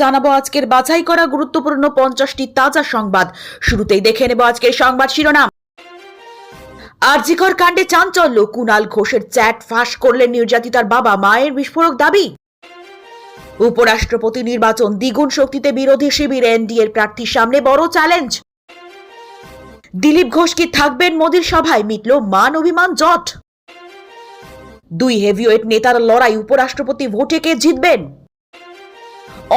জানাব আজকের বাছাই করা গুরুত্বপূর্ণ পঞ্চাশটি তাজা সংবাদ। শুরুতেই দেখে নেব আজকের সংবাদ শিরোনাম। আরজিকর কাণ্ডে চাঞ্চল্য, কুনাল ঘোষের চ্যাট ফাঁস করলেন নির্যাতিতার বাবা, মায়ের বিস্ফোরক দাবি। উপরাষ্ট্রপতি নির্বাচন, দ্বিগুণ শক্তিতে বিরোধী শিবির, এনডিএর প্রার্থীর সামনে বড় চ্যালেঞ্জ। দিলীপ ঘোষ কি থাকবেন মোদীর সভায়? মিটল মান অভিমান জট। দুই হেভিওয়েট নেতার লড়াই, উপরাষ্ট্রপতি ভোটে কে জিতবেন?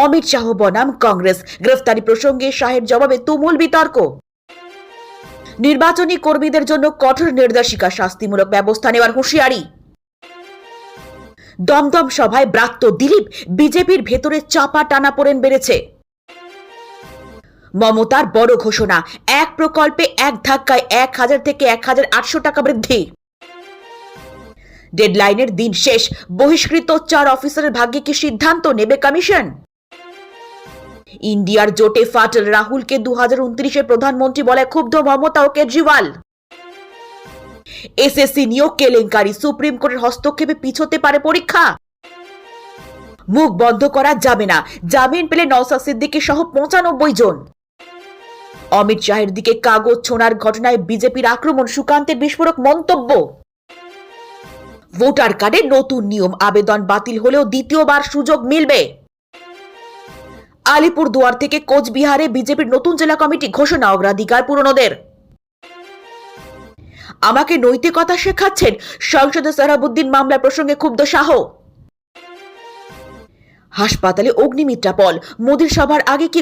অমিত শাহ বনাম কংগ্রেস। গ্রেফতারি প্রসঙ্গে শাহের জবাবে তুমুল বিতর্ক। নির্বাচনী কর্মীদের জন্য কঠোর নির্দেশিকা শাস্তিমূলক ব্যবস্থা নেওয়ার হুঁশিয়ারি। দমদম সভায় ব্রাত্য দিলীপ বিজেপির ভেতরে চাপা টানাপোড়েন বেড়েছে। মমতার বড় ঘোষণা, এক প্রকল্পে এক ধাক্কায় এক হাজার থেকে এক হাজার আটশো টাকা বৃদ্ধি। ডেডলাইনের দিন শেষ, বহিষ্কৃত চার অফিসারের ভাগ্যে কি সিদ্ধান্ত নেবে কমিশন? ইন্ডিয়ার জোটে ফাটল রাহুলকে দু হাজার উনত্রিশে প্রধানমন্ত্রী বলে ক্ষুব্ধ মমতা ও কেজরিওয়াল। এসএসসি নিয়োগ কেলেঙ্কারি, সুপ্রিম কোর্টের হস্তক্ষেপে পিছোতে পারে পরীক্ষা। মুখ বন্ধ করা যাবে না, জামিন পেলে নওসা সিদ্দিকী সহ পঁচানব্বই জন। অমিত শাহের দিকে কাগজ ছোনার ঘটনায় বিজেপির আক্রমণ, সুকান্তের বিস্ফোরক মন্তব্য। ভোটার কার্ডে নতুন নিয়ম, আবেদন বাতিল হলেও দ্বিতীয়বার সুযোগ মিলবে। আলিপুর দুয়ার থেকে কোচবিহারে বিজেপির নতুন জেলা কমিটি ঘোষণা অগ্রাধিকার পূরণদের। আমাকে নৈতিকতা শেখাচ্ছেন সংসদে সারাবুদ্দিন মামলা প্রসঙ্গে ক্ষুব্ধ শাহ। হাসপাতালে অগ্নিমিত্রা পল, মোদির সভার আগে কি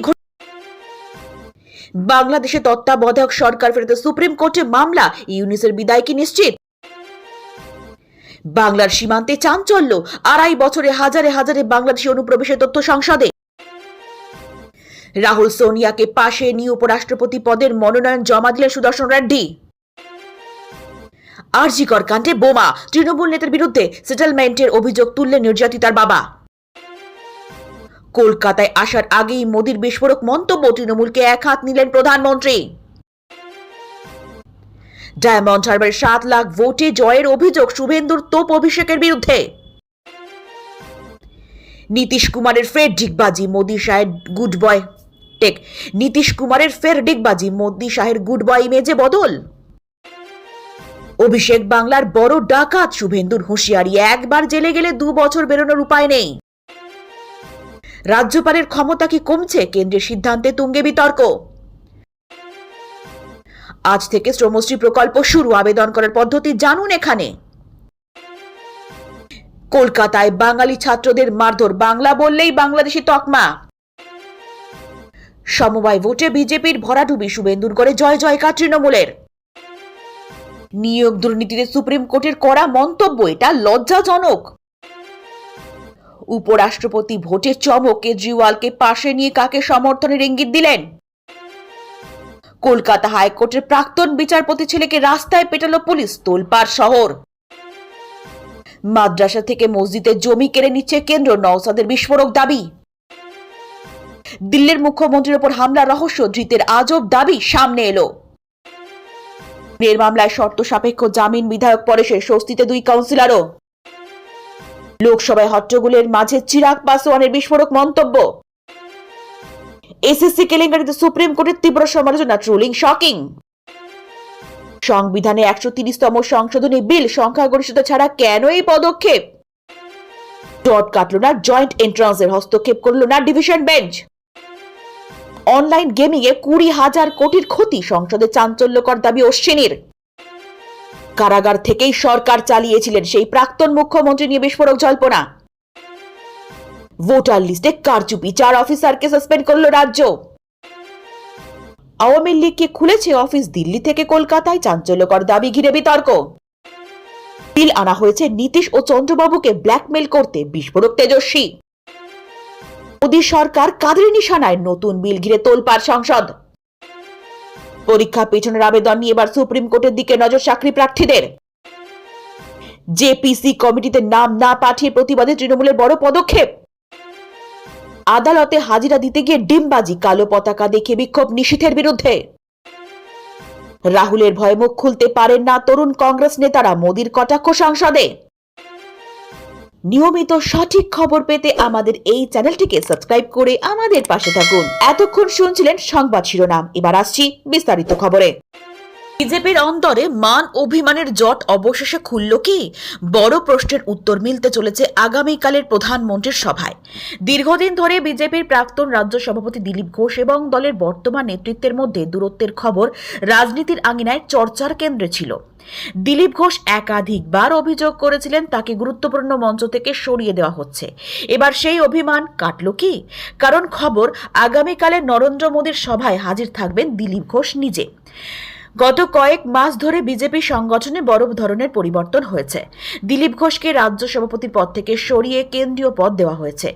বাংলাদেশে তত্ত্বাবধায়ক সরকার ফেরত সুপ্রিম কোর্টে মামলা ইউনিসের বিদায় কি নিশ্চিত? বাংলার সীমান্তে চাঞ্চল্য, আড়াই বছরে হাজারে হাজারে বাংলাদেশি অনুপ্রবেশের তথ্য সংসদে। রাহুল সোনিয়াকে পাশে নিয়ে উপরাষ্ট্রপতি পদের মনোনয়ন জমা দিলেন সুদর্শন রেড্ডি। আরজিকর কাণ্ডে বোমা, তৃণমূল নেতার বিরুদ্ধে সেটেলমেন্টের অভিযোগ তুললেন নির্যাতিতার বাবা। কলকাতায় আসার আগেই মোদির বিস্ফোরক মন্তব্য তৃণমূলকে এক হাত নিলেন প্রধানমন্ত্রী। ডায়মন্ড হারবার সাত লাখ ভোটে জয়ের অভিযোগ শুভেন্দুর তোপ অভিষেকের বিরুদ্ধে। নীতিশ কুমারের ফের ডিগবাজি, মোদি সাহেব গুড বয়। টেক। নীতিশ কুমারের ফের ডিগবাজি, মোদি শাহের গুড বয় ইমেজে বদল। অভিষেক বাংলার বড় ডাকাত শুভেন্দুর হুঁশিয়ারি, একবার জেলে গেলে দু বছর বেরোনোর উপায় নেই। রাজ্যপালের ক্ষমতা কি কমছে? কেন্দ্রের সিদ্ধান্তে তুঙ্গে বিতর্ক। আজ থেকে শ্রমশ্রী প্রকল্প শুরু, আবেদন করার পদ্ধতি জানুন এখানে। কলকাতায় বাঙালি ছাত্রদের মারধর, বাংলা বললেই বাংলাদেশি তকমা। সমবায় ভোটে বিজেপির ভরাডুবি শুভেন্দুর করে জয় জয়কার তৃণমূলের। নিয়োগ দুর্নীতিতে সুপ্রিম কোর্টের করা মন্তব্য, এটা লজ্জাজনক। উপরাষ্ট্রপতি ভোটের চমক কেজরিওয়ালকে পাশে নিয়ে কাকে সমর্থনের ইঙ্গিত দিলেন? কলকাতা হাইকোর্টের প্রাক্তন বিচারপতি ছেলেকে রাস্তায় পেটালো পুলিশ, তোলপাড় শহর। মাদ্রাসা থেকে মসজিদের জমি কেড়ে নিচ্ছে কেন্দ্র, নওসাদের বিস্ফোরক দাবি। দিল্লির মুখ্যমন্ত্রীর ওপর হামলা রহস্য, ধৃতের আজব দাবি সামনে এলো। এর মামলায় শর্ত সাপেক্ষ জামিন বিধায়ক পরেশে স্বস্তিতে দুই কাউন্সিলরও। লোকসভায় হট্টগোলের মাঝে চিরাগ পাসওয়ানের বিস্ফোরক মন্তব্য। এসএসসি কেলেঙ্কারিতে সুপ্রিম কোর্টের তীব্র সমালোচনা, ট্রোলিং শকিং। সংবিধানে একশো তিরিশতম সংশোধনী বিল সংখ্যাগরিষ্ঠতা ছাড়া কেন এই পদক্ষেপ? ডট কাটল না, জয়েন্ট এন্ট্রান্সের হস্তক্ষেপ করল না ডিভিশন বেঞ্চ। অনলাইন গেমিং এ কুড়ি হাজার কোটির ক্ষতি, সংসদে চাঞ্চল্যকর দাবি অশ্বিনীর। কারাগার থেকেই সরকার চালিয়েছিলেন সেই প্রাক্তন মুখ্যমন্ত্রী নিয়ে বিস্ফোরক জল্পনা। ভোটার লিস্টে কারচুপি, চার অফিসারকে সাসপেন্ড করল রাজ্য। আওয়ামী লীগকে খুলেছে অফিস দিল্লি থেকে কলকাতায়, চাঞ্চল্যকর দাবি ঘিরে বিতর্ক। বিল আনা হয়েছে নীতিশ ও চন্দ্রবাবুকে ব্ল্যাকমেল করতে, বিস্ফোরক তেজস্বী। মোদী সরকার কাদের নিশানায় নতুন বিল ঘিরে তোলপাড় সংসদ? পরীক্ষা পেছনের আবেদন নিয়ে এবার সুপ্রিম কোর্টের দিকে নজর চাকরি প্রার্থীদের। জেপিসি কমিটিতে নাম না পাঠিয়ে প্রতিবাদে তৃণমূলের বড় পদক্ষেপ। আদালতে হাজিরা দিতে গিয়ে ডিমবাজি কালো পতাকা দেখে বিক্ষোভ নিষিদ্ধের বিরুদ্ধে। রাহুলের ভয়ে মুখ খুলতে পারেন না তরুণ কংগ্রেস নেতারা মোদীর কটাক্ষ সংসদে। নিয়মিত সঠিক খবর পেতে আমাদের এই চ্যানেলটিকে সাবস্ক্রাইব করে আমাদের পাশে থাকুন। এতক্ষণ শুনছিলেন সংবাদ শিরোনাম। এবার আসছি বিস্তারিত খবরে। বিজেপির অন্তরে মান অভিমানের জট অবশেষে খুলল কি? বড় প্রশ্নের উত্তর মিলতে চলেছে আগামীকালের প্রধানমন্ত্রীর সভায়। দীর্ঘদিন ধরে বিজেপির প্রাক্তন রাজ্য সভাপতি দিলীপ ঘোষ এবং দলের বর্তমান নেতৃত্বের মধ্যে দূরত্বের খবর রাজনীতির আঙিনায় চর্চার কেন্দ্রে ছিল। দিলীপ ঘোষ একাধিকবার অভিযোগ করেছিলেন তাকে গুরুত্বপূর্ণ মঞ্চ থেকে সরিয়ে দেওয়া হচ্ছে। এবার সেই অভিমান কাটল কি? কারণ খবর আগামীকালে নরেন্দ্র মোদীর সভায় হাজির থাকবেন দিলীপ ঘোষ নিজে। গত কয়েক মাস ধরে বিজেপি সংগঠনে বড় ধরনের পরিবর্তন হয়েছে। দিলীপ ঘোষকে রাজ্য সভাপতির পদ থেকে সরিয়ে কেন্দ্রীয় পদ দেওয়া হয়েছে।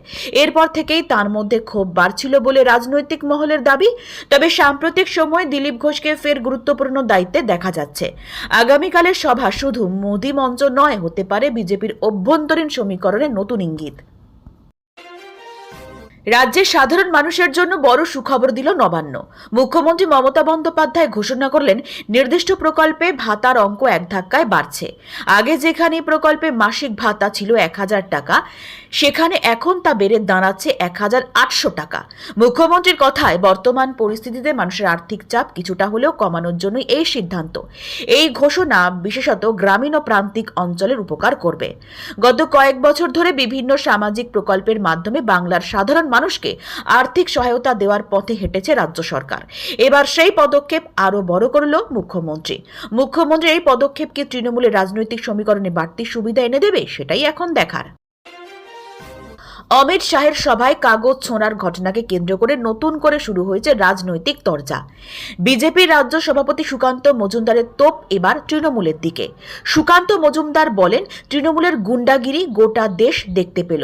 এরপর থেকেই তার মধ্যে ক্ষোভ বাড়ছিল বলে রাজনৈতিক মহলের দাবি, তবে সাম্প্রতিক সময়ে দিলীপ ঘোষকে ফের গুরুত্বপূর্ণ দায়িত্বে দেখা যাচ্ছে। আগামীকালের সভা শুধু মোদী মঞ্চ নয়, হতে পারে বিজেপির অভ্যন্তরীণ সমীকরণের নতুন ইঙ্গিত। রাজ্যের সাধারণ মানুষের জন্য বড় সুখবর দিল নবান্ন। মুখ্যমন্ত্রী মমতা বন্দ্যোপাধ্যায় ঘোষণা করলেন, নির্দিষ্ট প্রকল্পে ভাতার অঙ্ক এক ধাক্কায় বাড়ছে। আগে যেখানে প্রকল্পে মাসিক ভাতা ছিল এক হাজার টাকা, সেখানে এখন তা বেড়ে দাঁড়াচ্ছে এক হাজার আটশো টাকা। মুখ্যমন্ত্রীর কথায় বর্তমান পরিস্থিতিতে মানুষের আর্থিক চাপ কিছুটা হলেও কমানোর জন্য এই সিদ্ধান্ত। এই ঘোষণা বিশেষত গ্রামীণ ও প্রান্তিক অঞ্চলের উপকার করবে। গত কয়েক বছর ধরে বিভিন্ন সামাজিক প্রকল্পের মাধ্যমে বাংলার সাধারণ মানুষকে আর্থিক সহায়তা দেওয়ার পথে হেঁটেছে রাজ্য সরকার। এবার সেই পদক্ষেপ আরও বড় করল মুখ্যমন্ত্রী। মুখ্যমন্ত্রী এই পদক্ষেপকে তৃণমূলের রাজনৈতিক সমীকরণে বাড়তি সুবিধা এনে দেবে, সেটাই এখন দেখার। অমিত শাহের সভায় কাগজ ছোঁড়ার ঘটনাকে কেন্দ্র করে নতুন করে শুরু হয়েছে রাজনৈতিক তরজা। বিজেপির রাজ্য সভাপতি সুকান্ত মজুমদারের তোপ এবার তৃণমূলের দিকে। সুকান্ত মজুমদার বলেন, তৃণমূলের গুন্ডাগিরি গোটা দেশ দেখতে পেল।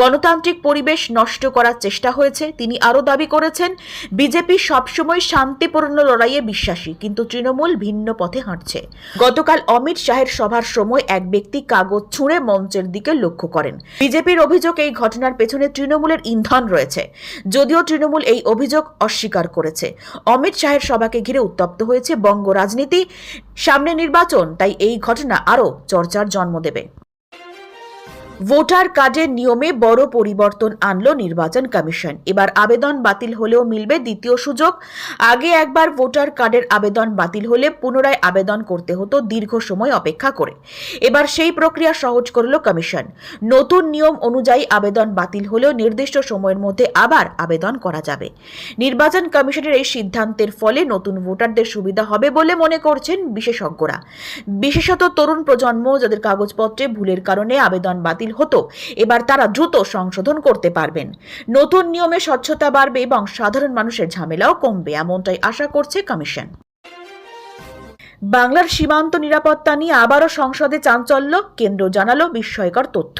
গণতান্ত্রিক পরিবেশ নষ্ট করার চেষ্টা হয়েছে। তিনি আরও দাবি করেছেন, বিজেপি সবসময় শান্তিপূর্ণ লড়াইয়ে বিশ্বাসী, কিন্তু তৃণমূল ভিন্ন পথে হাঁটছে। গতকাল অমিত শাহের সভার সময় এক ব্যক্তি কাগজ ছুঁড়ে মঞ্চের দিকে লক্ষ্য করেন। বিজেপির অভিযোগ এই ঘটনার পেছনে তৃণমূলের ইন্ধন রয়েছে। যদিও তৃণমূল এই অভিযোগ অস্বীকার করেছে। অমিত শাহের সভাকে ঘিরে উত্তপ্ত হয়েছে বঙ্গ রাজনীতি। সামনে নির্বাচন, তাই এই ঘটনা আরও চর্চার জন্ম দেবে। ভোটার কার্ডের নিয়মে বড় পরিবর্তন আনলো নির্বাচন কমিশন। এবার আবেদন বাতিল হলেও মিলবে দ্বিতীয় সুযোগ। আগে একবার ভোটার কার্ডের আবেদন বাতিল হলে পুনরায় আবেদন করতে হতো দীর্ঘ সময় অপেক্ষা করে। এবার সেই প্রক্রিয়া সহজ করল কমিশন। নতুন নিয়ম অনুযায়ী আবেদন বাতিল হলেও নির্দিষ্ট সময়ের মধ্যে আবার আবেদন করা যাবে। নির্বাচন কমিশনের এই সিদ্ধান্তের ফলে নতুন ভোটারদের সুবিধা হবে বলে মনে করছেন বিশেষজ্ঞরা। বিশেষত তরুণ প্রজন্ম যাদের কাগজপত্রে ভুলের কারণে আবেদন বাতিল হতো, এবার তারা দ্রুত সংশোধন করতে পারবেন। নতুন নিয়মে স্বচ্ছতা বাড়বে এবং সাধারণ মানুষের ঝামেলাও কমবে, এমনটাই আশা করছে কমিশন। বাংলার সীমান্ত নিরাপত্তা নিয়ে আবারও সংসদে চাঞ্চল্য, কেন্দ্র জানালো বিস্ময়কর তথ্য।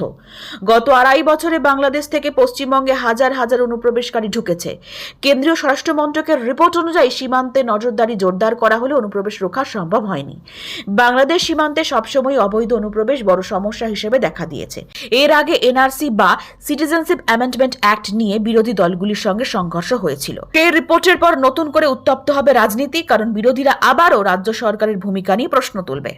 গত আড়াই বছরে বাংলাদেশ থেকে পশ্চিমবঙ্গে হাজার হাজার অনুপ্রবেশকারী ঢুকেছে। কেন্দ্রীয় স্বরাষ্ট্র মন্ত্রকের রিপোর্ট অনুযায়ী সীমান্তে নজরদারি জোরদার করা হলে অনুপ্রবেশ রোখা সম্ভব হয়নি। বাংলাদেশ সীমান্তে সবসময় অবৈধ অনুপ্রবেশ বড় সমস্যা হিসেবে দেখা দিয়েছে। এর আগে এনআরসি বা সিটিজেনশিপ অ্যামেন্ডমেন্ট অ্যাক্ট নিয়ে বিরোধী দলগুলির সঙ্গে সংঘর্ষ হয়েছিল। সেই রিপোর্টের পর নতুন করে উত্তপ্ত হবে রাজনীতি, কারণ বিরোধীরা আবারও রাজ্য সরকারের ভূমিকা নিয়ে প্রশ্ন তুলবে।